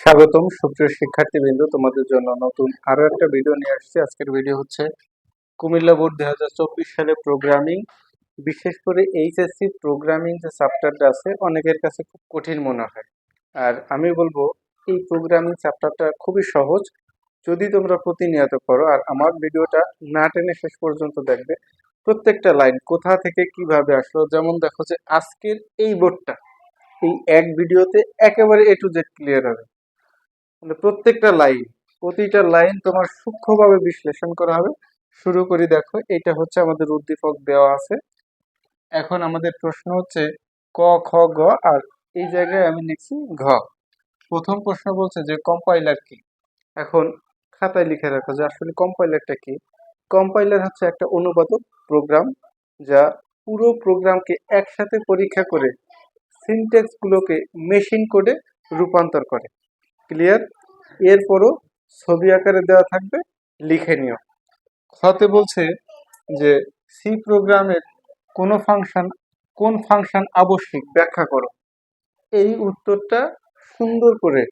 স্বাগতম সুপ্রিয় শিক্ষার্থীবৃন্দ, তোমাদের জন্য নতুন আরও একটা ভিডিও নিয়ে আসছি। আজকের ভিডিও হচ্ছে কুমিল্লা বোর্ড দুই হাজার চব্বিশ সালে প্রোগ্রামিং বিশেষ করে এইচএসসি প্রোগ্রামিং যে চ্যাপ্টারটা আছে, অনেকের কাছে খুব কঠিন মনে হয়। আর আমি বলব, এই প্রোগ্রামিং চ্যাপ্টারটা খুবই সহজ। যদি তোমরা প্রতিনিয়ত করো, আর আমার ভিডিওটা না টেনে শেষ পর্যন্ত দেখবে, প্রত্যেকটা লাইন কোথা থেকে কীভাবে আসলো, যেমন দেখো যে আজকের এই বোর্ডটা এই এক ভিডিওতে একেবারে এ টু জেড ক্লিয়ার হবে। মানে প্রত্যেকটা লাইন প্রতিটা লাইন তোমার সূক্ষ্মভাবে বিশ্লেষণ করা হবে। শুরু করি, দেখো, এটা হচ্ছে আমাদের উদ্দীপক দেওয়া আছে। এখন আমাদের প্রশ্ন হচ্ছে ক, খ, গ, আর এই জায়গায় আমি লিখছি ঘ। প্রথম প্রশ্ন বলছে যে কম্পাইলার কি? এখন খাতায় লিখে রাখো যে আসলে কম্পাইলারটা কি? কম্পাইলার হচ্ছে একটা অনুবাদক প্রোগ্রাম যা পুরো প্রোগ্রামকে একসাথে পরীক্ষা করে সিনটেক্সগুলোকে মেশিন কোডে রূপান্তর করে। ক্লিয়ার এরপরও ছবি আকারে দেওয়া থাকবে, লিখে নিও। খতে বলছে যে সি প্রোগ্রামের কোন ফাংশন কোন ফাংশন আবশ্যিক, ব্যাখ্যা করো। এই উত্তরটা সুন্দর করে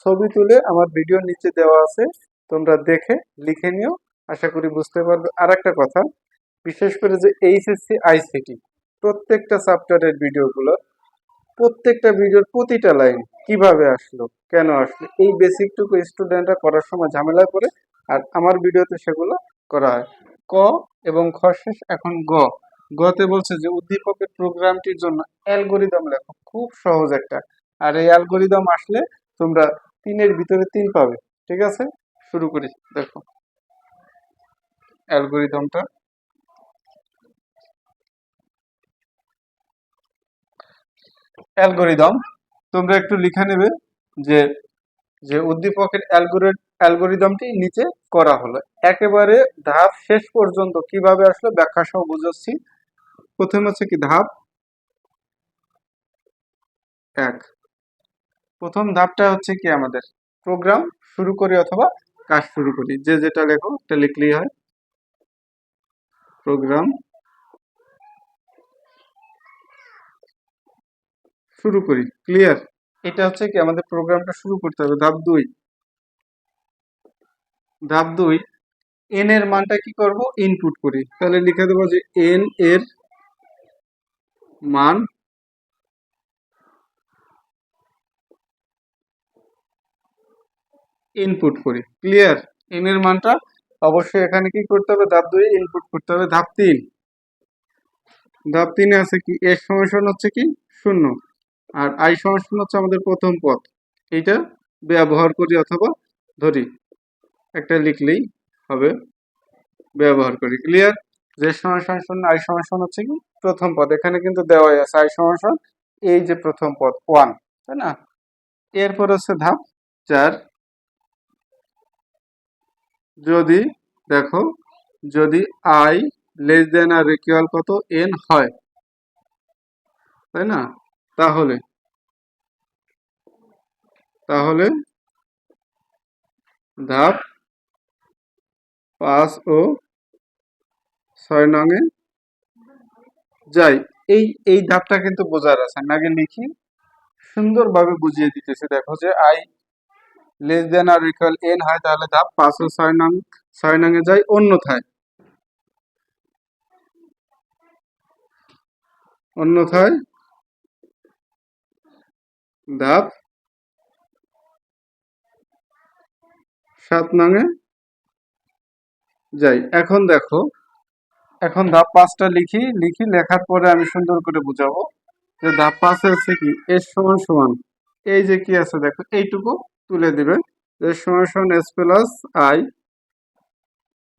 ছবি তুলে আমার ভিডিওর নিচে দেওয়া আছে, তোমরা দেখে লিখে নিও। আশা করি বুঝতে পারবে। আর একটা কথা, বিশেষ করে যে এইচএসসি আইসিটি প্রত্যেকটা চ্যাপ্টারের ভিডিওগুলো প্রত্যেকটা ভিডিওর প্রতিটা লাইন কীভাবে আসলো, কেন আসলো, এই বেসিকটুকু স্টুডেন্টরা করার সময় ঝামেলা করে আর আমার ভিডিওতে সেগুলো করা হয়। ক এবং খ শেষ, এখন গ। গতে বলছে যে উদ্দীপকের প্রোগ্রামটির জন্য অ্যালগোরিদম লেখো, খুব সহজ একটা। আর এই অ্যালগোরিদম আসলে তোমরা তিনের ভিতরে তিন পাবে, ঠিক আছে? শুরু করি, দেখো। অ্যালগোরিদমটা অ্যালগোরিদম, তোমরা একটু লিখে নেবে যে যে উদ্দীপকের অ্যালগোরিদমটি নিচে করা হলো। একেবারে ধাপ শেষ পর্যন্ত কীভাবে আসলো ব্যাখ্যা সহ বুঝাচ্ছি। প্রথম হচ্ছে কি ধাপ? এক। প্রথম ধাপটা হচ্ছে কি আমাদের? প্রোগ্রাম শুরু করি অথবা কাজ শুরু করি। যে যেটা লেখো, সেটা লিখলেই হয়। প্রোগ্রাম শুরু করি ক্লিয়ার এটা হচ্ছে কি আমাদের প্রোগ্রামটা শুরু করতে হবে, ধাপ দুই। ধাপ দুই এন এর মানটা কি করব? ইনপুট করি। তাহলে লিখে দেবো যে এন এর মান ইনপুট করি। ক্লিয়ার এন এর মানটা অবশ্যই এখানে কি করতে হবে? ধাপ দুই ইনপুট করতে হবে। ধাপ তিন। ধাপ তিনে আছে কি? এর সমাসন হচ্ছে কি? শূন্য। আর আই সমাসন হচ্ছে আমাদের প্রথম পদ। এইটা ব্যবহার করি অথবা ধরি। একটা লিখলেই হবে ব্যবহার করি। ক্লিয়ার যে সমাসন শূন্য আই সমাসন হচ্ছে কি? প্রথম পদ। এখানে কিন্তু দেওয়াই আছে আই সমাসন এই যে প্রথম পদ ওয়ান তাই না? এরপর হচ্ছে ধাপ চার। যদি, দেখো, যদি I less than or equal কত? এন হয়। তাই না? তাহলে তাহলে ধাপ পাঁচ ও ছয় নঙে যাই। এই এই ধাপটা কিন্তু বোঝার আছে। আমি আগে লিখি। সুন্দরভাবে বুঝিয়ে দিতেছে। দেখো যে I less than or equal N হয়, তাহলে ধাপ পাঁচ ও ছয় নং, ছয় নঙে যাই অন্যথায়। অন্যথায় ধাপ। সাত নঙে যাই, এখন দেখো। এখন ধাপ পাঁচটা লিখি লিখি, লেখার পরে আমি সুন্দর করে বুঝাবো যে ধাপ পাঁচে হচ্ছে কি, এস সমান সমান। এই যে কি আছে দেখো, এইটুকু তুলে দিবে। এস সমান সমান এস প্লাস আই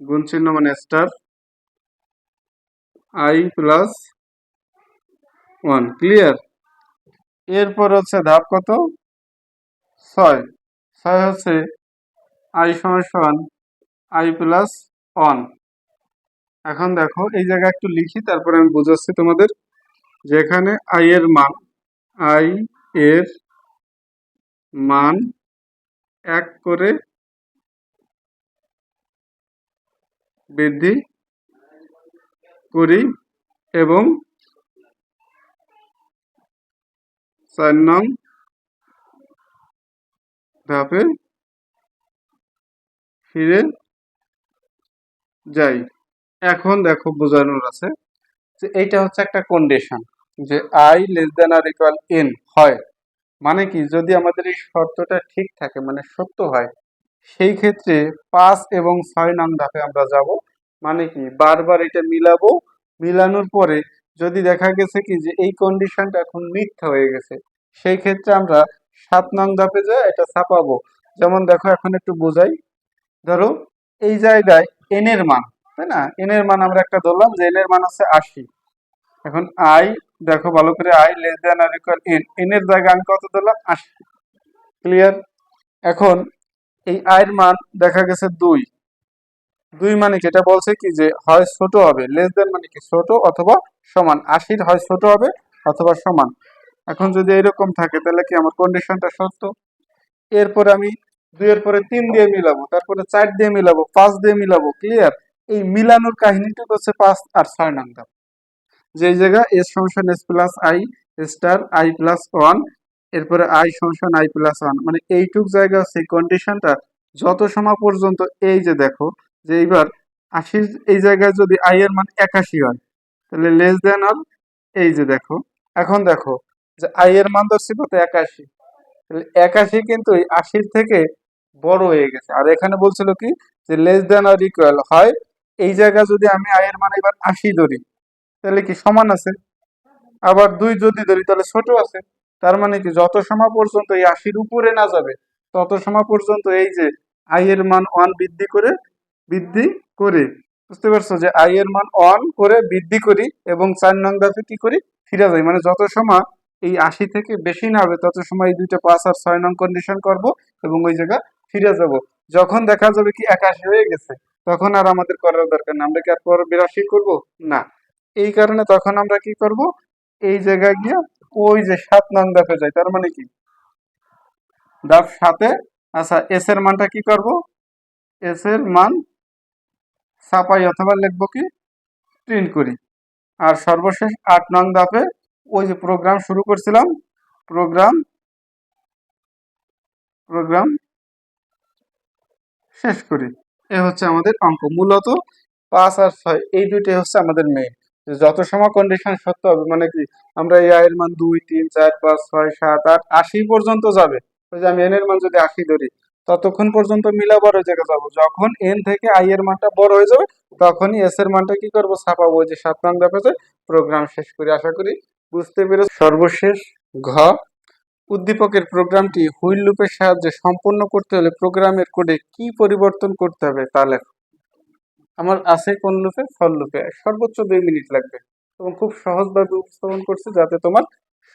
গুণ চিহ্ন মানে star. I plus one, clear? এরপর হচ্ছে ধাপ কত? ছয়। ছয় হচ্ছে আই সমান আই প্লাস ওয়ান এখন দেখো, এই জায়গায় একটু লিখি, তারপরে আমি বুঝাচ্ছি তোমাদের যেখানে আই এর মান আই এর মান এক করে বৃদ্ধি করি এবং চার নং ধাপে ফিরে যাই। এখন দেখো বোঝানোর আছে যে এইটা হচ্ছে একটা কন্ডিশন যে I less than or equal N হয়। মানে কি? যদি আমাদের এই শর্তটা ঠিক থাকে মানে সত্য হয়, সেই ক্ষেত্রে পাঁচ এবং ছয় নং ধাপে আমরা যাব। মানে কি? বারবার এটা মিলাবো। মিলানোর পরে যদি দেখা গেছে কি যে এই কন্ডিশনটা এখন মিথ্যা হয়ে গেছে, সেই ক্ষেত্রে আমরা সাত নং ধাপে যা এটা ছাপাবো। যেমন দেখো, এখন একটু বোঝাই। ধরো, এই জায়গায় এন এর মান, তাই না? এন এর মান আমরা একটা ধরলাম যে এন এর মান হচ্ছে আশি। এখন আই দেখো ভালো করে I less than or equal N N এর জায়গায় আমি কত ধরলাম? আশি। ক্লিয়ার এখন এই আয়ের মান দেখা গেছে দুই। দুই মানে কি? এটা বলছে কি যে হয় ছোট হবে লেস দেন মানে কি ছোট অথবা সমান। আশির হয় ছোট হবে অথবা সমান। এখন যদি এরকম থাকে তাহলে কি আমার কন্ডিশনটা সত্য? এরপরে আমি দুইয়ের পরে তিন দিয়ে মিলাবো, তারপরে চার দিয়ে মিলাবো, পাঁচ দিয়ে মিলাবো ক্লিয়ার এই মিলানোর কাহিনীটা হচ্ছে পাঁচ আর ছয় নং ধাপ যে জায়গায় S function S plus I star I plus one এরপরে I function I plus one মানে এইটুক জায়গা হচ্ছে কন্ডিশনটা যত সময় পর্যন্ত এই যে দেখো যে এইবার আশির এই জায়গায় যদি আই এর মান একাশি হয়, তাহলে লেস দেন আর এই যে দেখো, এখন দেখো যে আই এর মান ধরছি কত? একাশি। তাহলে একাশি কিন্তু আশির থেকে বড় হয়ে গেছে। আর এখানে বলছিল কি? যে লেস দেন আর ইকুয়াল হয়, এই জায়গায় যদি আমি আই এর মান এবার আশি ধরি, তাহলে কি সমান আছে? আবার দুই যদি ধরি, তাহলে ছোট আছে। তার মানে কি? যত সময় পর্যন্ত এই আশির উপরে না যাবে, তত সময় পর্যন্ত এই যে আই এর মান ওয়ান বৃদ্ধি করে বৃদ্ধি করে। বুঝতে পারছ যে আই এর মান অন করে বৃদ্ধি করি এবং চার নং ধাপে কি করি? ফিরে যাই। মানে যত সময় এই আশি থেকে বেশি না হবে, তত সময় এই দুইটা পাঁচ আর ছয় নং কন্ডিশন করব এবং ওই জায়গা ফিরে যাব। যখন দেখা যাবে কি একাশি হয়ে গেছে, তখন আর আমাদের করার দরকার না আমরা কি আর পর বিরাশি করব? না। এই কারণে তখন আমরা কি করব? এই জায়গায় গিয়ে ওই যে সাত নং ধাপে যাই। তার মানে কি? ধাপ সাথে আচ্ছা এস এর মানটা কি করব? এস এর মান ছাপাই অথবা লিখব কি? প্রিন্ট করি। আর সর্বশেষ আট নং দাপে ওই যে প্রোগ্রাম শুরু করছিলাম প্রোগ্রাম প্রোগ্রাম শেষ করি। এ হচ্ছে আমাদের অঙ্ক। মূলত পাঁচ আর ছয়, এই দুইটাই হচ্ছে আমাদের মেইন যত সময় কন্ডিশন সত্য হবে মানে কি, আমরা এই আয়ের মান দুই, তিন, চার, পাঁচ, ছয়, সাত, আট, আশি পর্যন্ত যাবে। আমি এন এর মান যদি আশি ধরি ততক্ষণ পর্যন্ত মিলা বড় জায়গায় যাব। যখন এন থেকে আই এর মানটা বড় হয়ে যাবে, তখনই এস এর মানটা কি করব? ছাপাবো যে সাত নং ব্যাপারে। প্রোগ্রাম শেষ করি, আশা করি বুঝতে পেরে সর্বশেষ ঘ, উদ্দীপকের প্রোগ্রামটি হুইল লুপের সাহায্যে সম্পূর্ণ করতে হলে প্রোগ্রামের কোডে কি পরিবর্তন করতে হবে তা লেখো। আমার আছে কোন লুপে? ফল লুপে। সর্বোচ্চ দুই মিনিট লাগবে। এবং খুব সহজভাবে উপস্থাপন করছে যাতে তোমার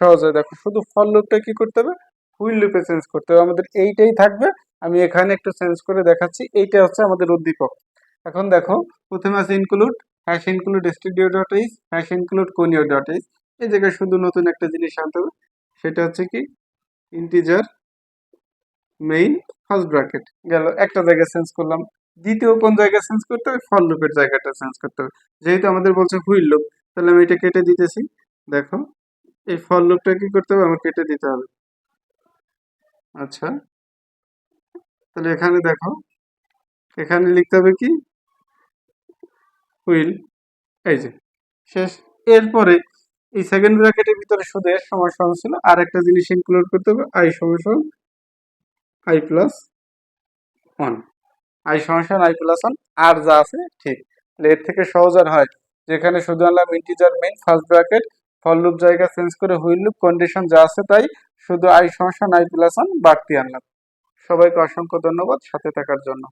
সহজ হয়। দেখো, শুধু ফল লুপটা কি করতে হবে? হুইল লুপে চেঞ্জ করতে হবে। আমাদের এইটাই থাকবে। আমি এখানে একটু চেঞ্জ করে দেখাচ্ছি। এইটা হচ্ছে আমাদের উদ্দীপক। এখন দেখো, প্রথমে আছে include hash include studio dot H hash include conio dot H এই জায়গায় শুধু নতুন একটা জিনিস আনতে হবে। সেটা হচ্ছে কি? ইন্টিজার মেইন ফার্স্ট ব্র্যাকেট গেল, একটা জায়গায় চেঞ্জ করলাম। দ্বিতীয় কোন জায়গায় চেঞ্জ করতে হবে? ফল লুপের জায়গাটা চেঞ্জ করতে হবে। যেহেতু আমাদের বলছে হুইল লুপ তাহলে আমি এটা কেটে দিতেছি। দেখো, এই ফল লুপটা কি করতে হবে? আমার কেটে দিতে হবে। আচ্ছা। তাহলে এখানে দেখো, এখানে লিখতে হবে কি? হুইল এই যে, শেষ। এরপরে এই সেকেন্ড ব্র্যাকেটের ভিতরে শুধু এর সময় সমান ছিল আর একটা জিনিস ইনক্লুড করতে হবে আই সমান আই প্লাস ওয়ান আই সমান আই প্লাস ওয়ান আর যা আছে ঠিক। তাহলে এর থেকে সহজ আর হয়, যেখানে শুধু আনলাম integer main first bracket for loop জায়গা চেঞ্জ করে হুইল লুপ কন্ডিশন যা আছে তাই শুধু আই সমস্যা নাই প্লাস বাড়তি আনলাম সবাইকে অসংখ্য ধন্যবাদ সাথে থাকার জন্য।